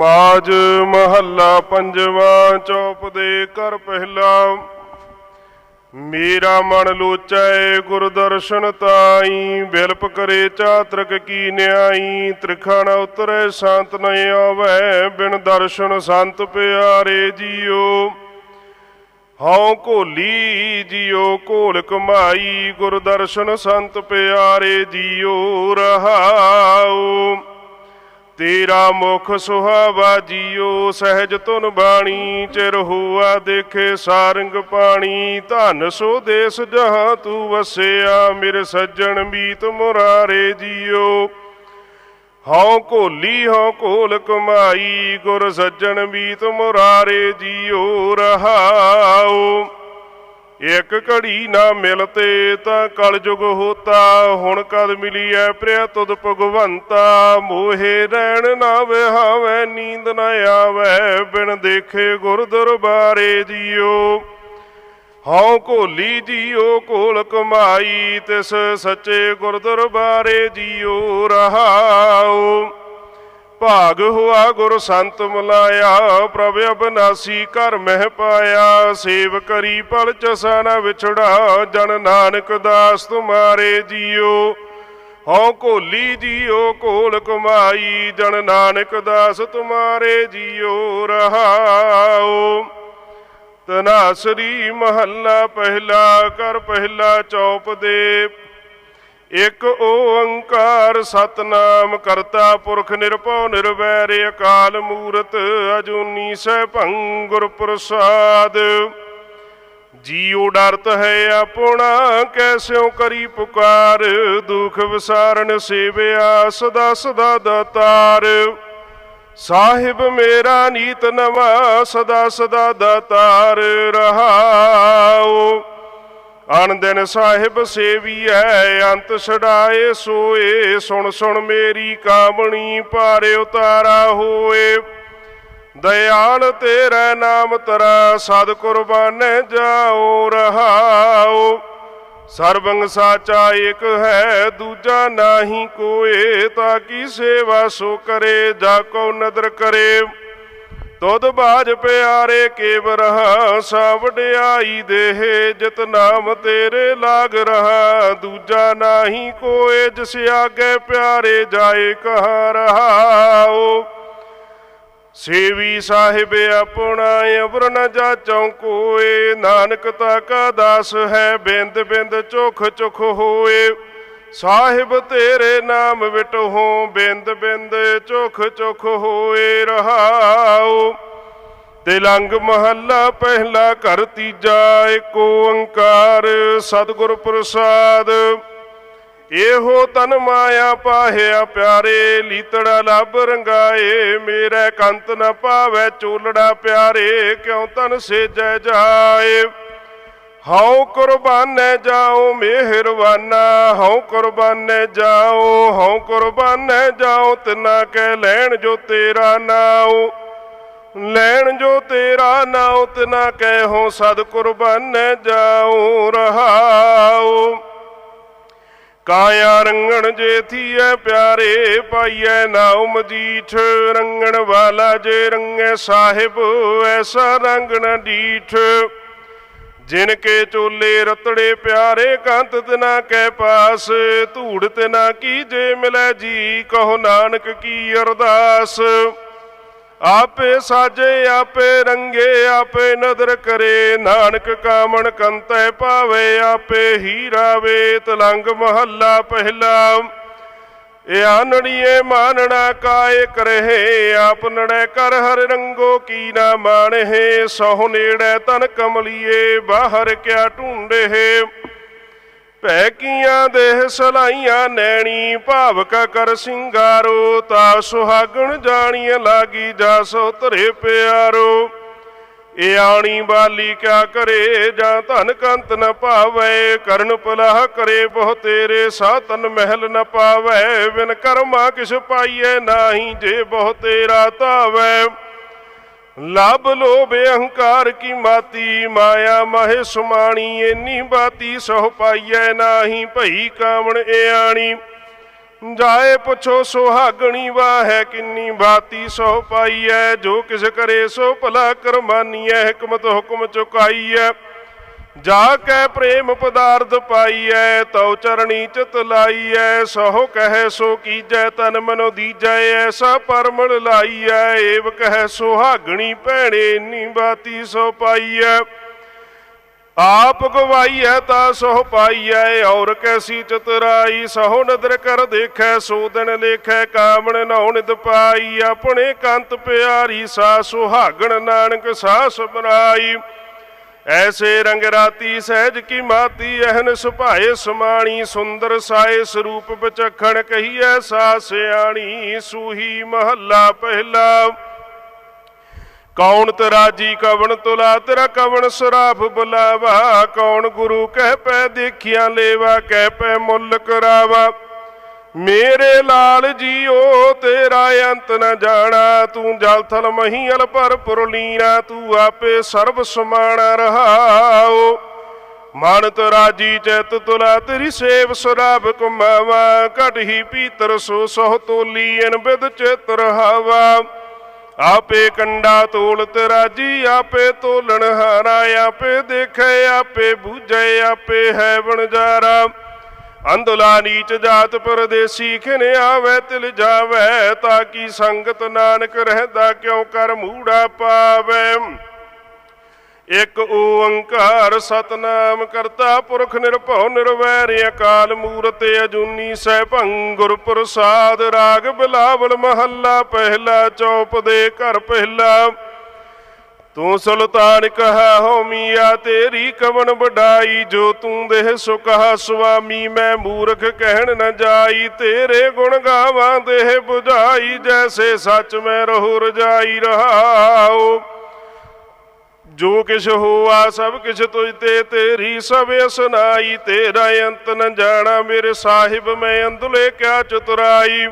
ਮਾਜ ਮਹੱਲਾ ਪੰਜਵਾ ਚੌਪ ਦੇ ਕਰ ਪਹਿਲਾ। ਮੇਰਾ ਮਨ ਲੋਚੈ ਗੁਰ ਦਰਸ਼ਨ ਤਾਈ ਬਿਲਪ ਕਰੇ ਚਾਤਰਕ ਕੀ ਨਿਆਈ ਤ੍ਰਿਖਾ ਨ ਉਤਰੈ ਸੰਤ ਨ ਆਵੈ, ਬਿਨ ਦਰਸ਼ਨ ਸੰਤ ਪਿਆਰੇ ਜੀਓ। ਹਉ ਘੋਲੀ ਜੀਓ, ਘੋਲ ਕਮਾਈ, ਗੁਰ ਦਰਸ਼ਨ ਸੰਤ ਪਿਆਰੇ ਜੀਓ, ਰਹਾਉ। ਤੇਰਾ ਮੁਖ ਸੁਹਾਵਾ ਜੀਓ, ਸਹਿਜ ਧੁਨ ਬਾਣੀ ਚਿਰ ਹੋਆ ਦੇਖੇ ਸਾਰੰਗ ਪਾਣੀ। ਧਨ ਸੋ ਦੇਸ ਜਹਾਂ ਤੂੰ ਵਸਿਆ, ਮੇਰੇ ਸੱਜਣ ਮੀਤ ਮੁਰਾਰੇ ਜੀਓ। ਹਉ ਘੋਲੀ, ਹਉ ਘੋਲ ਕਮਾਈ, ਗੁਰ ਸੱਜਣ ਮੀਤ ਮੁਰਾਰੇ ਜੀਓ ਰਹਾਉ ਇੱਕ ਘੜੀ ਨਾ ਮਿਲਤੇ ਤਾਂ ਕਲਯੁਗ ਹੋਤਾ, ਹੁਣ ਕਦ ਮਿਲੀਐ ਪ੍ਰਿਆ ਤੁਧ ਭਗਵੰਤਾ? ਮੋਹੇ ਰਹਿਣ ਨਾ ਵਿਹਾਵੈ, ਨੀਂਦ ਨਾ ਆਵੈ, ਬਿਨ ਦੇਖੇ ਗੁਰ ਦਰਬਾਰੇ ਜੀਓ। ਹਉ ਘੋਲੀ ਜੀਓ, ਕੋਲ ਕਮਾਈ, ਤਿਸ ਸੱਚੇ ਗੁਰ ਦਰਬਾਰੇ ਜੀਓ, ਰਹਾਓ। ਭਾਗ ਹੋਆ ਗੁਰ ਸੰਤ ਮਲਾਇਆ, ਪ੍ਰਭ ਅਬਨਾਸੀ ਘਰ ਮਹਿ ਪਾਇਆ, ਸੇਵ ਕਰੀ ਪਲ ਚਸਾ ਨ ਵਿਛੜਾ, ਜਨ ਨਾਨਕ ਦਾਸ ਤੁਮਾਰੇ ਜੀਓ। ਹਉ ਘੋਲੀ ਜੀਓ, ਘੋਲ ਕਮਾਈ, ਜਨ ਨਾਨਕ ਦਾਸ ਤੁਮਾਰੇ ਜੀਓ, ਰਹਾਓ। ਤਨਾਸਰੀ ਮਹੱਲਾ ਪਹਿਲਾ ਕਰ ਪਹਿਲਾ, ਚੌਪ ਦੇ ਇਕ ਓੰਕਾਰ ਸਤਨਾਮ ਕਰਤਾ ਪੁਰਖ ਨਿਰਭਉ ਨਿਰਵੈਰ ਅਕਾਲ ਮੂਰਤ ਅਜੂਨੀ ਸੈਭੰ ਗੁਰ ਪ੍ਰਸਾਦ। ਜੀਉ ਡਰਤ ਹੈ ਆਪਣਾ ਕੈਸਿਓ ਕਰੀ ਪੁਕਾਰ, ਦੁਖ ਵਿਸਾਰਨ ਸੇਵਿਆ ਸਦਾ ਸਦਾ ਦਾਤਾਰ ਸਾਹਿਬ ਮੇਰਾ ਨੀਤ ਨਵਾ, ਸਦਾ ਸਦਾ ਦਾਤਾਰ ਰਹਾਉ। ਅਨ ਸਾਹਿਬ ਸੇਵੀਐ, ਅੰਤ ਛਡਾਏ ਸੋਏ, ਸੁਣ ਸੁਣ ਮੇਰੀ ਕਾਮਣੀ ਭਾਰੇ ਉਤਾਰਾ ਹੋਏ। ਦਇਆਲ ਤੇਰਾ ਨਾਮ ਤਰਾ ਸਦ ਕੁਰਬਾਨੇ ਜਾਓ, ਰਹਾਓ। ਸਰਬੰਗ ਸਾਚਾ ਇੱਕ ਹੈ, ਦੂਜਾ ਨਾਹੀ ਕੋਏ, ਤਾਂ ਕੀ ਸੇਵਾ ਸੋ ਕਰੇ, ਜਾ ਕੋ ਨਦਰ ਕਰੇ। ਤੁਧ ਬਾਜ ਪਿਆਰੇ ਕੇਵ ਰਹਾ ਸਾ ਵਡਿਆਈ ਦੇਹ ਜਿਤ ਨਾਮ ਤੇਰੇ ਲਾਗ ਰਹਾ। ਦੂਜਾ ਨਾਹੀ ਕੋਏ, ਜਿਸ ਆਗੇ ਪਿਆਰੇ ਜਾਏ ਕਹਾ ਰਹਾਓ ਸੇਵੀ ਸਾਹਿਬ, ਆਪਣਾ ਅਵਰ ਨ ਜਾਚਉ ਕੋਏ। ਨਾਨਕ ਤਾ ਕਾ ਦਾਸ ਹੈ, ਬਿੰਦ ਬਿੰਦ ਚੁਖ ਚੁਖ ਹੋਏ। ਸਾਹਿਬ ਤੇਰੇ ਨਾਮ ਵਿਟਹੋ ਬਿੰਦ ਬਿੰਦ ਚੁਖ ਚੁਖ ਹੋਏ ਰਹਾਉ। ਤਿਲੰਗ ਮਹੱਲਾ ਪਹਿਲਾ ਘਰ ਤੀਜਾ ਏਕ ਓੰਕਾਰ ਸਤਿਗੁਰ ਪ੍ਰਸਾਦ। ਇਹੋ ਤਨ ਮਾਇਆ ਪਾਹਿਆ ਪਿਆਰੇ, ਲੀਤੜਾ ਲੱਭ ਰੰਗਾਏ, ਮੇਰੇ ਕੰਤ ਨ ਪਾਵੈ ਚੂਲੜਾ ਪਿਆਰੇ, ਕਿਉ ਤਨ ਸੇਜੈ ਜਾਏ। ਹਉ ਕੁਰਬਾਨੇ ਜਾਓ ਮਿਹਰਬਾਨਾ, ਹਉ ਕੁਰਬਾਨੇ ਜਾਓ, ਹਉ ਕੁਰਬਾਨੇ ਜਾਓ, ਤਿਨਾ ਕਹਿ ਲੈਣ ਜੋ ਤੇਰਾ ਨਾਉ। ਲੈਣ ਜੋ ਤੇਰਾ ਨਾਉ, ਤਿਨਾ ਕਹਿ ਹੋ ਸਦ ਕੁਰਬਾਨੇ ਜਾਓ, ਰਹਾਉ। ਕਾਇਆ ਰੰਗਣ ਜੇ ਥੀਐ, ਪਿਆਰੇ ਪਾਈਐ ਨਾਉ ਮਜੀਠ, ਰੰਗਣ ਵਾਲਾ ਜੇ ਰੰਗੇ ਸਾਹਿਬ, ਐਸਾ ਰੰਗਣ ਡੀਠ ਜਿਨ ਕੇ ਚੋਲੇ ਰਤੜੇ ਪਿਆਰੇ ਕੰਤ ਤਿਨਾ ਕੈ ਪਾਸ, ਧੂੜ ਤਿਨਾ ਕੀ ਜੇ ਮਿਲੈ ਜੀ, ਕਹੋ ਨਾਨਕ ਕੀ ਅਰਦਾਸ। ਆਪੇ ਸਾਜੇ, ਆਪੇ ਰੰਗੇ, ਆਪੇ ਨਦਰ ਕਰੇ, ਨਾਨਕ ਕਾਮਣ ਕੰਤੈ ਪਾਵੇ, ਆਪੇ ਹੀ ਰਾਵੇ ਤਲੰਗ ਮਹੱਲਾ ਪਹਿਲਾ। ਇਹ ਆਨੜੀਏ ਮਾਨਣਾ ਕਾਇ ਕਰਹਿ? ਆਪ ਨੜੈ ਕਰ ਹਰ ਰੰਗੋ ਕੀ ਨਾ ਮਾਣਹਿ? ਸਹੁ ਨੇੜੈ ਤਨ ਕਮਲੀਏ, ਬਾਹਰ ਕਿਆ ਢੂੰਡੇ ਭੈ ਕੀਆਂ ਦੇਹ ਸਲਾਈਆਂ ਨੈਣੀ, ਭਾਵਕਾ ਕਰ ਸਿੰਗਾਰੋ, ਤਾ ਸੁਹਾਗਣ ਜਾਣੀਏ ਲਾਗੀ ਜਾ ਸੋ ਧਰੇ ਪਿਆਰੋ। ਇਹ ਆਣੀ ਬਾਲੀ ਕਿਆ ਕਰੇ, ਜਾਂ ਧਨ ਕੰਤ ਨ ਪਾਵੇ, ਕਰਨ ਪਲਾਹ ਕਰੇ, ਬਹੁ ਤੇਰੇ ਸਾਤਨ ਮਹਿਲ ਨ ਪਾਵੇ। ਬਿਨ ਕਰਮਾ ਕਿਛ ਪਾਈਏ ਨਾਹੀ, ਜੇ ਬਹੁ ਤੇਰਾ ਧਾਵੇ। ਲਬ ਲੋਭ ਅਹੰਕਾਰ ਕੀ ਮਾਤੀ, ਮਾਇਆ ਮਹਿ ਸੁਮਾਣੀ, ਏਨੀ ਬਾਤੀ ਸਹੁ ਪਾਈਐ ਨਾਹੀ, ਭਈ ਕਾਵਣ ਆਣੀ ਜਾਏ ਪੁੱਛੋ ਸੁਹਾਗਣੀ ਵਾਹੈ, ਕਿੰਨੀ ਬਾਤੀ ਸੋ ਪਾਈਐ, ਜੋ ਕਿਸ ਕਰੇ ਸੋ ਭਲਾ ਕਰਮਾਨੀਐ, ਹਕਮਤ ਹੁਕਮ ਚੁਕਾਈਐ। ਜਾ ਕੈ ਪ੍ਰੇਮ ਪਦਾਰਥ ਪਾਈਐ, ਤਉ ਚਰਣੀ ਚਿਤ ਲਾਈਐ ਸੋ ਕਹੈ ਸੋ ਕੀਜੈ, ਤਨ ਮਨੋ ਦੀਜੈ, ਐਸਾ ਪਰਮਲ ਲਾਈਐ, ਏਵ ਕਹੈ ਸੁਹਾਗਣੀ ਭੈਣੇ ਨੀ ਬਾਤੀ ਸੋ ਪਾਈਐ। ਆਪ ਗਵਾਈਐ ਤਾ ਸੋ ਪਾਈਐ, ਔਰ ਕੈਸੀ ਚਤਰਾਈ? ਸੋ ਨਦਰ ਕਰ ਦੇਖੈ ਸੋ ਦਿਨ ਲੇਖੈ, ਕਾਮਣ ਨਉ ਨਿਤ ਪਾਈ। ਆਪਣੇ ਕੰਤ ਪਿਆਰੀ ਸਾ ਸੁਹਾਗਣ ਨਾਨਕ ਸਾ ਬਨਾਈ ਐਸੇ ਰੰਗ ਰਾਤੀ ਸਹਿਜ ਕੀ ਮਾਤੀ, ਅਹਨ ਸੁਭਾਏ ਸਮਾਣੀ। ਸੁੰਦਰ ਸਾਏ ਸਰੂਪ ਬਚਖਣ ਕਹੀਐ ਸਾ ਸਿਆਣੀ, ਸੂਹੀ ਮਹੱਲਾ ਪਹਿਲਾ। ਕੌਣ ਤਰਾਜੀ ਕਵਣ ਤੁਲਾ, ਤੇਰਾ ਕਵਣ ਸਰਾਫ ਬੁਲਾਵਾ? ਕੌਣ ਗੁਰੂ ਕਹਿ ਪੈ ਦੇਖਿਆ ਲੇਵਾ, ਕਹਿ ਪੈ ਮੁੱਲ ਕਰਾਵਾ? ਮੇਰੇ ਲਾਲ ਜੀਓ, ਤੇਰਾ ਅੰਤ ਨ ਜਾਣਾ। ਤੂੰ ਜਲ ਥਲ ਮਹੀਲ ਪਰ ਪੁਰਲੀਨਾ ਤੂੰ ਆਪੇ ਸਰਬ ਸਮਾਣਾ ਰਹਾਓ। ਮਨ ਰਾਜੀ ਚਿਤ ਤੁਲਾ, ਤੇਰੀ ਸੇਵ ਸਰਾਬ ਕੁਮਾਵਾ। ਘਟ ਹੀ ਪੀਤਰ ਸੋ ਸੋਹ ਤੋਲੀ ਅਨ ਬਿਦ ਚਿਤ ਰਹਾਵਾ। ਆਪੇ ਕੰਡਾ ਤੋਲ ਤਰਾਜੀ ਆਪੇ ਤੋਲਣ ਹਾਰਾ, ਆਪੇ ਦੇਖੇ, ਆਪੇ ਬੂਝੇ, ਆਪੇ ਹੈ ਵਣਜਾਰਾ। ਅੰਧਲਾ ਨੀਚ ਜਾਤ ਪਰਦੇਸੀ, ਖਿਨ ਆਵੇ, ਤਿਲ ਜਾਵੇ, ਤਾਂ ਕੀ ਸੰਗਤ ਨਾਨਕ ਰਹਿਦਾ, ਕਿਉ ਕਰ ਮੂੜਾ ਪਾਵੇ? ਇਕ ਓੰਕਾਰ ਸਤਨਾਮ ਕਰਤਾ ਪੁਰਖ ਨਿਰਭਉ ਨਿਰਵੈਰ ਅਕਾਲ ਮੂਰਤ ਅਜੂਨੀ ਸੈਭੰ ਗੁਰ ਪ੍ਰਸਾਦ ਰਾਗ ਬਿਲਾਵਲ ਮਹੱਲਾ ਪਹਿਲਾ ਚੌਪ ਦੇ ਘਰ ਪਹਿਲਾ। ਤੂੰ ਸੁਲਤਾਨ ਕਹਾ ਹੋ ਮੀਆਂ ਤੇਰੀ ਕਵਨ ਵਡਾਈ, ਜੋ ਤੂੰ ਦੇਹ ਸੁਖਾ ਸੁਆਮੀ, ਮੈਂ ਮੂਰਖ ਕਹਿਣ ਨ ਜਾਈ, ਤੇਰੇ ਗੁਣ ਗਾਵਾਂ ਦੇਹ 부ਝਾਈ ਜੈਸੇ ਸੱਚ ਮੈਂ ਰਹੋ ਰਜਾਈ ਰਹਾਓ ਜੋ ਕਿਛ ਹੋਆ ਸਭ ਕਿਛ ਤੁਝ ਤੇ, ਤੇਰੀ ਸਭ ਸੁਨਾਈ ਤੇਰਾ ਅੰਤ ਨ ਜਾਣਾ ਮੇਰੇ ਸਾਹਿਬ, ਮੈਂ ਅੰਦੁਲੇ ਕਿਆ ਚਤੁਰਾਈ।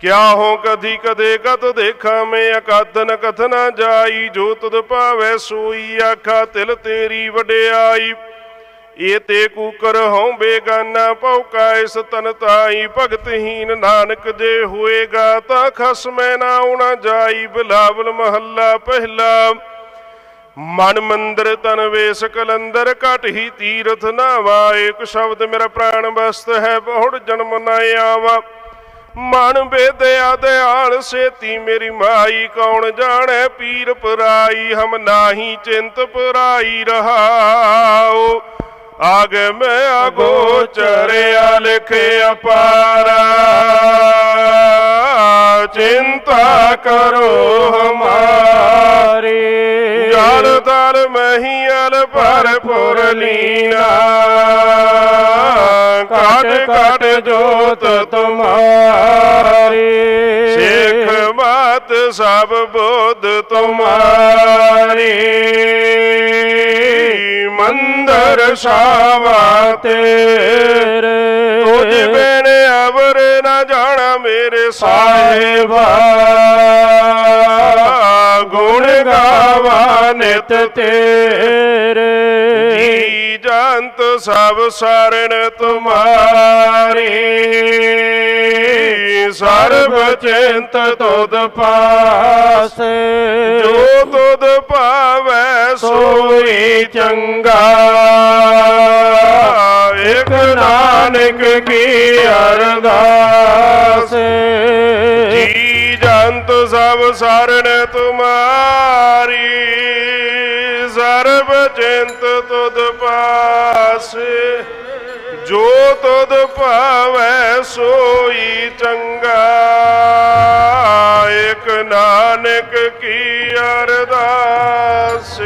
ਕਿਆ ਹੋ ਕਦੀ ਕਦੇ ਕਤ ਦੇਖਾਂ ਮੈਂ ਅਕਦਨ ਕਥਨਾ ਜਾਈ। ਜੋ ਤੁਧ ਭਾਵੈ ਸੋਈ, ਆਖਾ ਤਿਲ ਤੇਰੀ ਵਡਿਆਈ। ਇਹ ਤੇ ਕੂਕਰ ਹਉ ਬੇਗਾਨਾ ਭੌਕਾ ਇਸ ਤਨ ਤਾਈ। ਭਗਤਹੀਨ ਨਾਨਕ ਜੇ ਹੋਏਗਾ ਤਾਂ ਖਸਮੈ ਨਾ ਆਉਣਾ ਜਾਈ। ਬਿਲਾਵਲ ਮਹੱਲਾ ਪਹਿਲਾ ਮਨ ਮੰਦਰ ਤਨ ਵੇਸ ਕਲੰਦਰ, ਘਟ ਹੀ ਤੀਰਥ ਨਾਵਾ। ਏਕ ਸ਼ਬਦ ਮੇਰਾ ਪ੍ਰਾਣ ਬਸਤ ਹੈ, ਬਹੁੜ ਜਨਮ ਨਾ ਆਵਾ। ਮਨ ਬੇਦਿਆ ਦਿਆਲ, ਸੇਤੀ ਮੇਰੀ ਮਾਈ, ਕੌਣ ਜਾਣੈ ਪੀਰ ਪਰਾਈ, ਹਮ ਨਾਹੀ ਚਿੰਤ ਪਰਾਈ ਰਹਾਓ ਆਗ ਮੈਂ ਅਗੋਚਰਿਆ ਲਿਖੇ ਅਪਾਰਾ। ਚਿੰਤਾ ਕਰੋ ਹਮਾਰੀ। ਦਲ ਮਹੀਲ ਭਰਪੁਰ ਲੀਨਾ ਕਾਟ ਕਾਟ ਜੋਤ ਤੁਮਾਰੀ। ਸਿੱਖ ਮਤ ਸਭ ਬੁੱਧ ਤੁਮਾਰੀ। ਮੰਦਰ ਸਾਵਾ ਤੇਰੇ। ਤੁਝ ਬਿਨ ਅਵਰ ਨਾ ਜਾਣਾ ਮੇਰੇ ਸਾਹਿਬਾ। ਗਾਵਾ ਤੇਰੇ। ਜੀ ਜੰਤ ਸਭ ਸਰਣ ਤੁਮਾਰੀ। ਸਰਬ ਚਿੰਤ ਤੁਧ ਪਾਸੇ। ਜੋ ਤੁਧ ਪਾਵੈ ਸੋਈ ਚੰਗਾ। ਇਕ ਨਾਨਕ ਕੀ ਅਰਦਾਸ। ਸਭ ਸਰਣ ਤੁਮਾਰੀ, ਸਰਬ ਚਿੰਤ ਤੁਧ ਪਾਸੇ। ਜੋ ਤੁਧ ਭਾਵੈ ਸੋਈ ਚੰਗਾ ਇਕ ਨਾਨਕ ਕੀ ਅਰਦਾਸ।